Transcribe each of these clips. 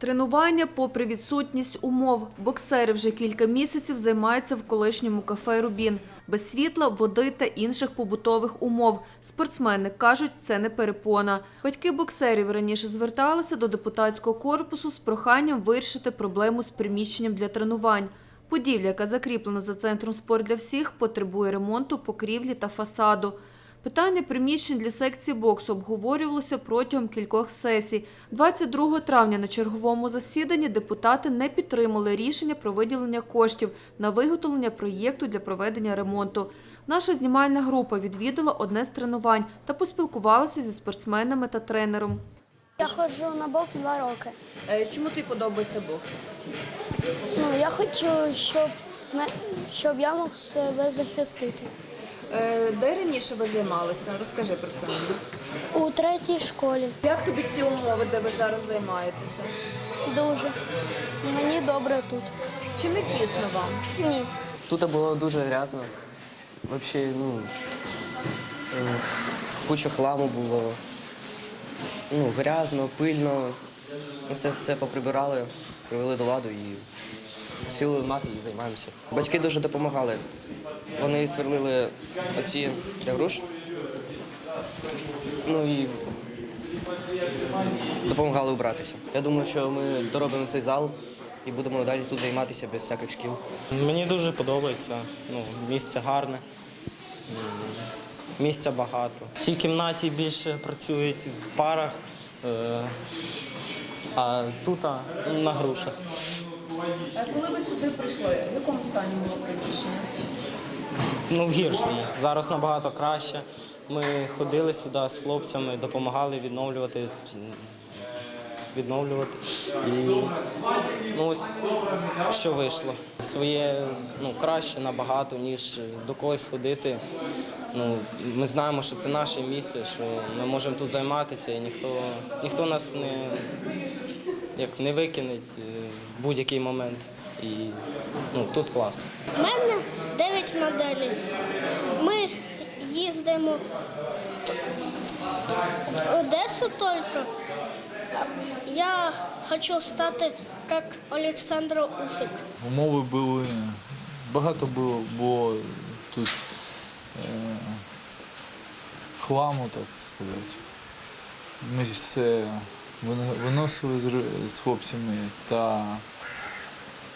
Тренування попри відсутність умов. Боксери вже кілька місяців займаються в колишньому кафе «Рубін». Без світла, води та інших побутових умов. Спортсмени кажуть, це не перепона. Батьки боксерів раніше зверталися до депутатського корпусу з проханням вирішити проблему з приміщенням для тренувань. Будівля, яка закріплена за центром спорт для всіх, потребує ремонту покрівлі та фасаду. Питання приміщень для секції боксу обговорювалося протягом кількох сесій. 22 травня на черговому засіданні депутати не підтримали рішення про виділення коштів на виготовлення проєкту для проведення ремонту. Наша знімальна група відвідала одне з тренувань та поспілкувалася зі спортсменами та тренером. Я ходжу на бокс два роки. Чому тобі подобається бокс? Ну, я хочу, щоб, щоб я мог себе захистити. Е, Де раніше ви займалися? Розкажи про це. У третій школі Як тобі ці умови, де ви зараз займаєтеся? дуже. Мені добре тут. Чи не тісно вам? Ні. Тут було дуже грязно. Взагалі, ну, е, куча хламу було. Ну, грязно, пильно. Ми все це поприбирали, привели до ладу і сіли мати і займаємося. Батьки дуже допомагали. Вони сверлили оці для груш. Ну і допомагали убратися. Я думаю, що ми доробимо цей зал і будемо далі тут займатися без всяких шкіл. Мені дуже подобається. Ну, місце гарне, місця багато. В цій кімнаті більше працюють в парах, е, а тут на грушах. Коли ви сюди прийшли, в якому стані було приміщення? Ну, в гіршому. Зараз набагато краще. Ми ходили сюди з хлопцями, допомагали відновлювати. Відновлювати. І ну, ось що вийшло. Своє ну, краще набагато, ніж до когось ходити. Ну, ми знаємо, що це наше місце, що ми можемо тут займатися, і ніхто, ніхто нас не, як, не викине е, в будь-який момент. І ну, тут класно. У мене 9 моделей. Ми їздимо в Одесу тільки. Я хочу стати як Олександр Усик. Умови були, багато було, було тут е, хламу, так сказати. Ми все виносили з хлопцями та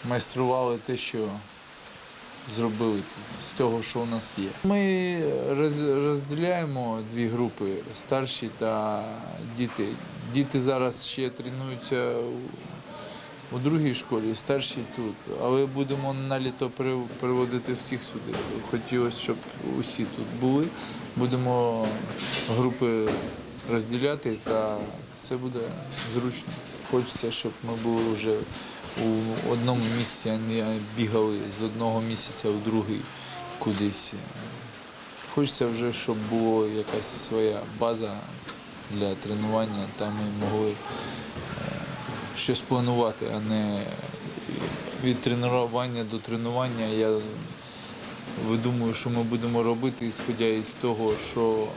майстрували те, що зробили з того, що у нас є. Ми розділяємо дві групи старші та діти. Діти зараз ще тренуються у, другій школі, старші тут. Але будемо на літо переводити всіх сюди. Хотілося, щоб усі тут були. Будемо групи розділяти, та це буде зручно. Хочеться, щоб ми були вже у одному місці, не бігали з одного місяця у другий кудись. Хочеться вже, щоб була якась своя база для тренування, там ми могли е, щось планувати, а не від тренування до тренування. Я видумую, що ми будемо робити, ісходя із того, що,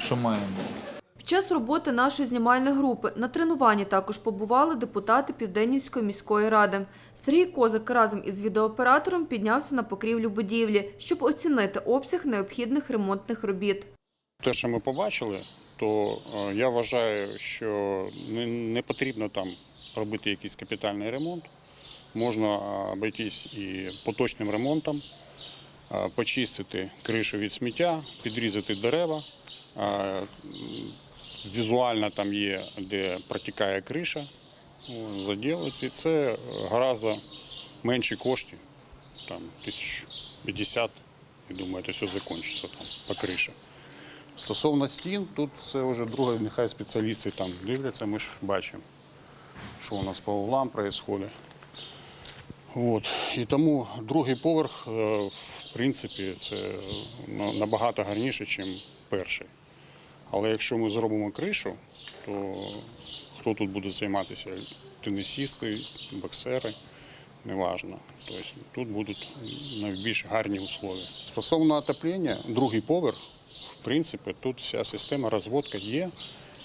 що маємо. Під час роботи нашої знімальної групи на тренуванні також побували депутати Південнівської міської ради. Сергій Козак разом із відеооператором піднявся на покрівлю будівлі, щоб оцінити обсяг необхідних ремонтних робіт. Те, що ми побачили, то е, я вважаю, що не, не потрібно там робити якийсь капітальний ремонт. Можна е, обійтись і поточним ремонтом, е, почистити кришу від сміття, підрізати дерева. Е, Візуально там є, де протікає криша, о, заділити. Це гораздо менші кошти, там тисяч 50, я думаю, це все закінчиться там по криші. Стосовно стін, тут це вже друге, нехай спеціалісти там дивляться, ми ж бачимо, що у нас по углам відбувається. От. І тому другий поверх, е, в принципі, це набагато гарніше, ніж перший. Але якщо ми зробимо кришу, то хто тут буде займатися? Тенісісти, боксери, неважно. Тобто тут будуть найбільш гарні условия. Стосовно отоплення, другий поверх, в принципі, тут вся система розводка є.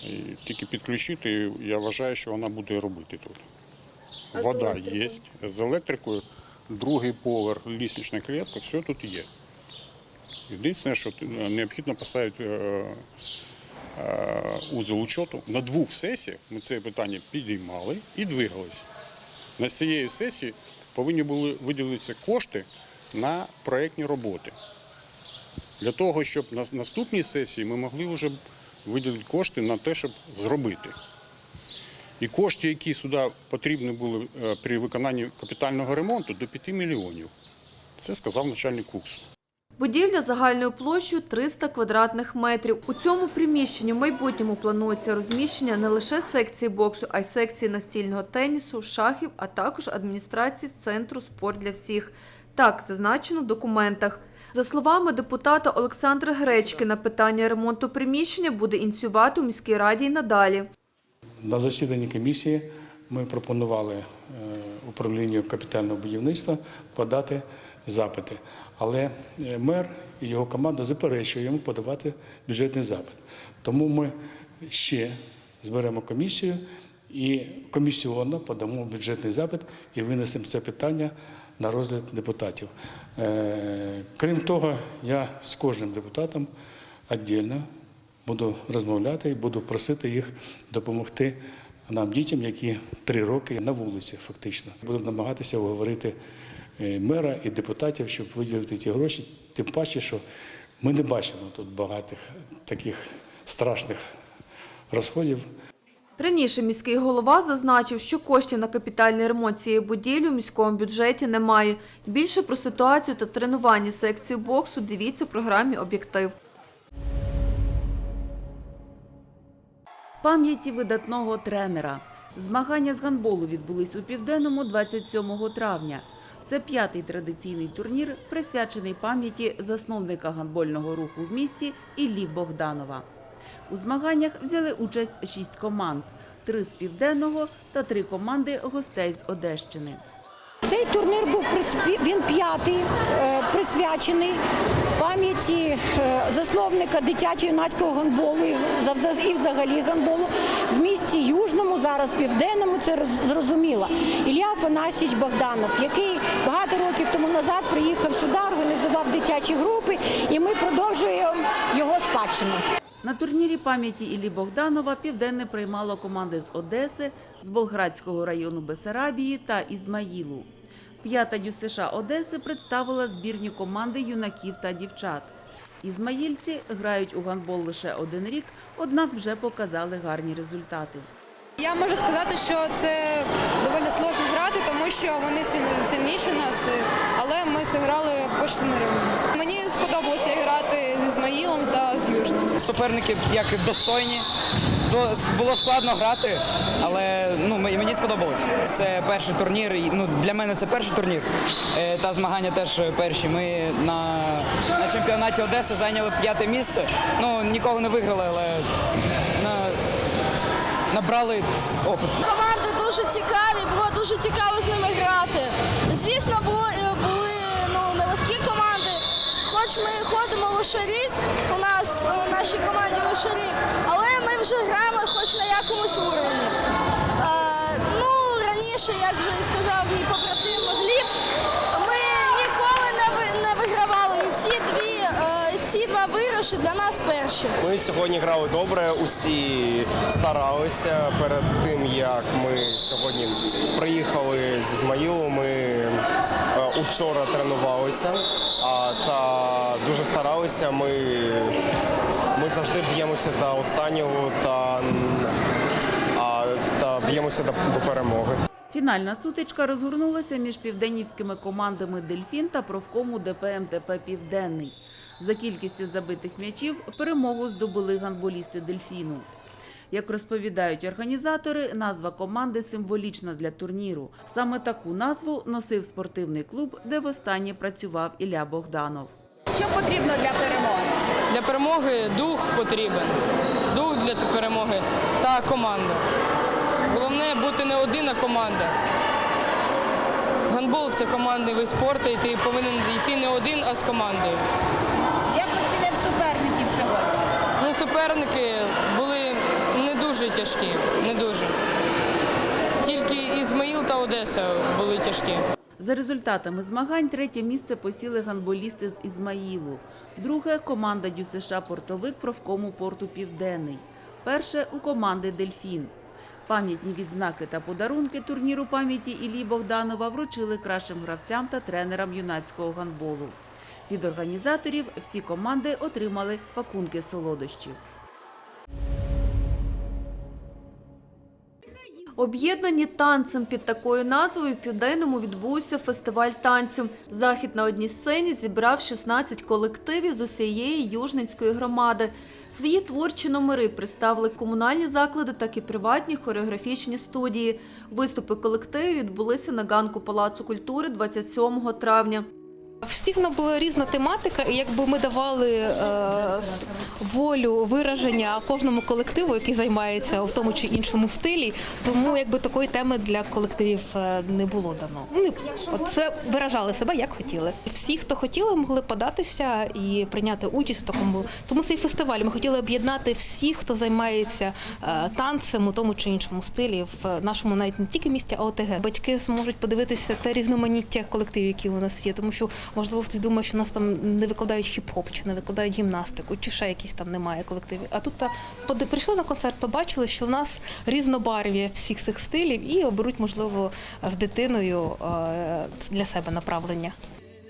І тільки підключити, я вважаю, що вона буде робити тут. Вода є. З електрикою, другий поверх, ліснична клітка, все тут є. Єдине, що необхідно поставити е, узел учету. На двох сесіях ми це питання підіймали і двигались. На цієї сесії повинні були виділитися кошти на проєктні роботи. Для того, щоб на наступній сесії ми могли вже виділити кошти на те, щоб зробити. І кошти, які сюди потрібні були е, при виконанні капітального ремонту, до 5 мільйонів. Це сказав начальник КУКСу. Будівля загальною площею 300 квадратних метрів. У цьому приміщенні в майбутньому планується розміщення не лише секції боксу, а й секції настільного тенісу, шахів, а також адміністрації центру спорт для всіх. Так зазначено в документах. За словами депутата Олександра Гречкина, питання ремонту приміщення буде ініціювати у міській раді й надалі. На засіданні комісії ми пропонували е, управлінню капітального будівництва подати запити. Але е, мер і його команда заперечує йому подавати бюджетний запит. Тому ми ще зберемо комісію і комісіонно подамо бюджетний запит і винесемо це питання на розгляд депутатів. Е, Крім того, я з кожним депутатом віддільно буду розмовляти і буду просити їх допомогти нам, дітям, які три роки на вулиці, фактично. Буду намагатися уговорити е, мера і депутатів, щоб виділити ті гроші. Тим паче, що ми не бачимо тут багатих таких страшних розходів. Раніше міський голова зазначив, що коштів на капітальний ремонт цієї будівлі у міському бюджеті немає. Більше про ситуацію та тренування секції боксу дивіться в програмі «Об'єктив». Пам'яті видатного тренера. Змагання з гандболу відбулись у Південному 27 травня. Це п'ятий традиційний турнір, присвячений пам'яті засновника гандбольного руху в місті Іллі Богданова. У змаганнях взяли участь шість команд: три з південного та три команди гостей з Одещини. Цей турнір був він п'ятий, е, присвячений пам'яті е, засновника дитячо-юнацького гандболу і взагалі гандболу в місті Южному, зараз південному. Це роз- зрозуміло. Ілля Афанасійович Богданов, який багато років тому назад приїхав сюди, організував дитячі групи, і ми продовжуємо його спадщину. На турнірі пам'яті Іллі Богданова південне приймало команди з Одеси, з Болградського району Бесарабії та Ізмаїлу. П'ята ДЮСШ Одеси представила збірні команди юнаків та дівчат. Ізмаїльці грають у гандбол лише один рік, однак вже показали гарні результати. Я можу сказати, що це доволі сложно грати, тому що вони сильніші нас, але ми зіграли на рівні. Мені сподобалося грати з Ізмаїлом та з Южним. Суперники як достойні. Було складно грати, але ну, мені сподобалось. Це перший турнір. Ну, для мене це перший турнір. Е, Та змагання теж перші. Ми на, на чемпіонаті Одеси зайняли п'яте місце. Ну, ніколи не виграли, але набрали опит. Команди дуже цікаві, було дуже цікаво з ними грати. Звісно, було, е, були ну, нелегкі команди. Хоч ми ходимо лише рік, у нас у нашій команді лише рік, але ми вже граємо хоч на якомусь уровні. Е, ну, раніше, як вже і сказав мій побратим Гліб, ми ніколи не, ви- не вигравали. І ці дві, е, ці виграші для нас перші. Ми сьогодні грали добре, усі старалися перед тим, як ми сьогодні приїхали з Ізмаїлу. Ми е, учора тренувалися а, та дуже старалися. Ми, ми завжди б'ємося до останнього та, а, та б'ємося до, до перемоги. Фінальна сутичка розгорнулася між південнівськими командами Дельфін та профкому ДПМТП Південний. За кількістю забитих м'ячів перемогу здобули гандболісти Дельфіну. Як розповідають організатори, назва команди символічна для турніру. Саме таку назву носив спортивний клуб, де востаннє працював Ілля Богданов. Що потрібно для перемоги? Для перемоги дух потрібен. Дух для перемоги та команда. Головне бути не один, а команда. Гандбол це командний вид спорту, і ти повинен йти не один, а з командою. Суперники були не дуже тяжкі, не дуже. Тільки Ізмаїл та Одеса були тяжкі. За результатами змагань третє місце посіли гандболісти з Ізмаїлу. Друге – команда ДЮСШ «Портовик» профкому порту «Південний». Перше – у команди «Дельфін». Пам'ятні відзнаки та подарунки турніру пам'яті Іллі Богданова вручили кращим гравцям та тренерам юнацького гандболу. Від організаторів всі команди отримали пакунки солодощів. Об'єднані танцем під такою назвою в Південному відбувся фестиваль танцю. Захід на одній сцені зібрав 16 колективів з усієї Южницької громади. Свої творчі номери представили комунальні заклади, так і приватні хореографічні студії. Виступи колективів відбулися на ганку Палацу культури 27 травня. Всіх нас була різна тематика, і якби ми давали е, волю вираження кожному колективу, який займається в тому чи іншому стилі. Тому якби такої теми для колективів е, не було дано. Вони це виражали себе як хотіли. Всі, хто хотіли, могли податися і прийняти участь в такому. Тому цей фестиваль ми хотіли об'єднати всіх, хто займається е, танцем у тому чи іншому стилі в нашому навіть не тільки місті, а ОТГ. Батьки зможуть подивитися те різноманіття колективів, які у нас є, тому що можливо хтось думає, що нас там не викладають хіп-хоп, чи не викладають гімнастику, чи ще якісь там немає колективів. А тут прийшли на концерт, побачили, що в нас різнобарв'я всіх цих стилів і оберуть, можливо, з дитиною для себе направлення.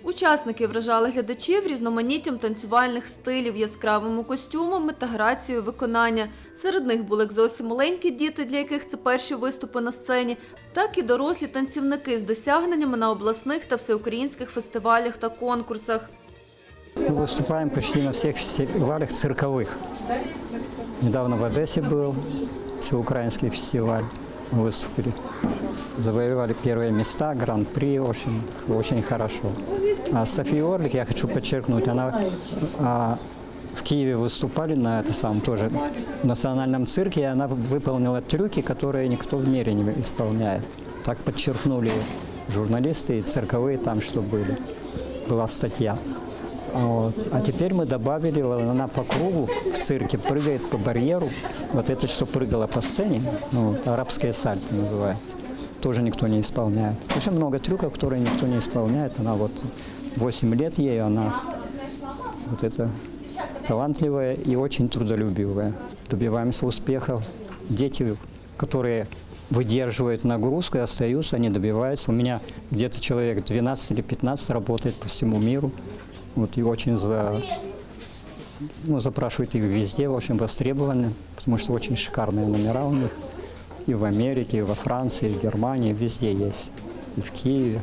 Учасники вражали глядачів різноманіттям танцювальних стилів, яскравими костюмами та грацією виконання. Серед них були як зовсім маленькі діти, для яких це перші виступи на сцені, так і дорослі танцівники з досягненнями на обласних та всеукраїнських фестивалях та конкурсах. Мы выступаем почти на всех фестивалях цирковых. Недавно в Одессе был всеукраинский фестиваль. Мы выступили. Завоевали первые места, гран-при, очень, очень хорошо. А София Орлик, я хочу подчеркнуть, она а, в Киеве выступали на это самом тоже в национальном цирке, и она выполнила трюки, которые никто в мире не исполняет. Так подчеркнули журналисты и цирковые там, что были. Была статья. Вот. А теперь мы добавили, она по кругу в цирке прыгает по барьеру. Вот это, что прыгала по сцене, ну, арабское сальто называется. Тоже никто не исполняет. Очень много трюков, которые никто не исполняет. Она вот 8 лет ей, она вот это талантливая и очень трудолюбивая. Добиваемся успехов. Дети, которые выдерживают нагрузку и остаются, они добиваются. У меня где-то человек 12 или 15 работает по всему миру. Вот, и очень за, ну, запрашивают их везде, очень востребованы, потому что очень шикарные номера у них. И в Америке, и во Франции, и в Германии, везде есть. И в Киеве.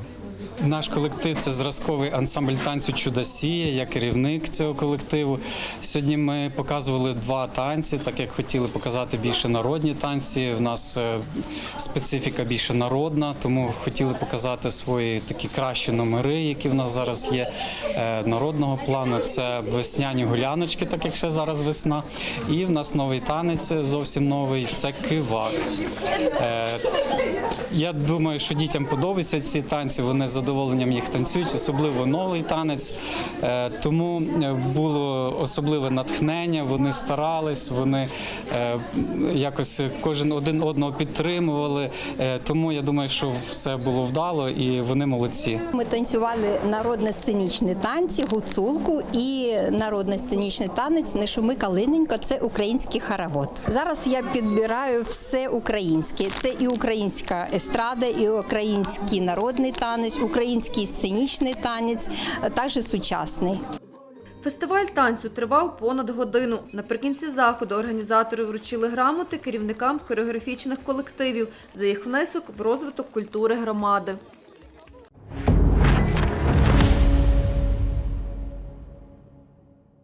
Наш колектив це зразковий ансамбль танцю Чудосія. Я керівник цього колективу. Сьогодні ми показували два танці, так як хотіли показати більше народні танці. В нас е, специфіка більше народна, тому хотіли показати свої такі кращі номери, які в нас зараз є е, народного плану. Це весняні гуляночки, так як ще зараз весна. І в нас новий танець зовсім новий. Це кивак. Е, я думаю, що дітям подобаються ці танці. Вони з задоволенням їх танцюють, особливо новий танець. Е, Тому е, було особливе натхнення. Вони старались, вони е, якось кожен один одного підтримували. Тому я думаю, що все було вдало і вони молодці. Ми танцювали народно-сценічні танці, гуцулку і народно-сценічний танець «Не шуми калиненько» – це український хоровод. Зараз я підбираю все українське. Це і українська естрада, і український народний танець, український сценічний танець, також сучасний. Фестиваль танцю тривав понад годину. Наприкінці заходу організатори вручили грамоти керівникам хореографічних колективів за їх внесок в розвиток культури громади.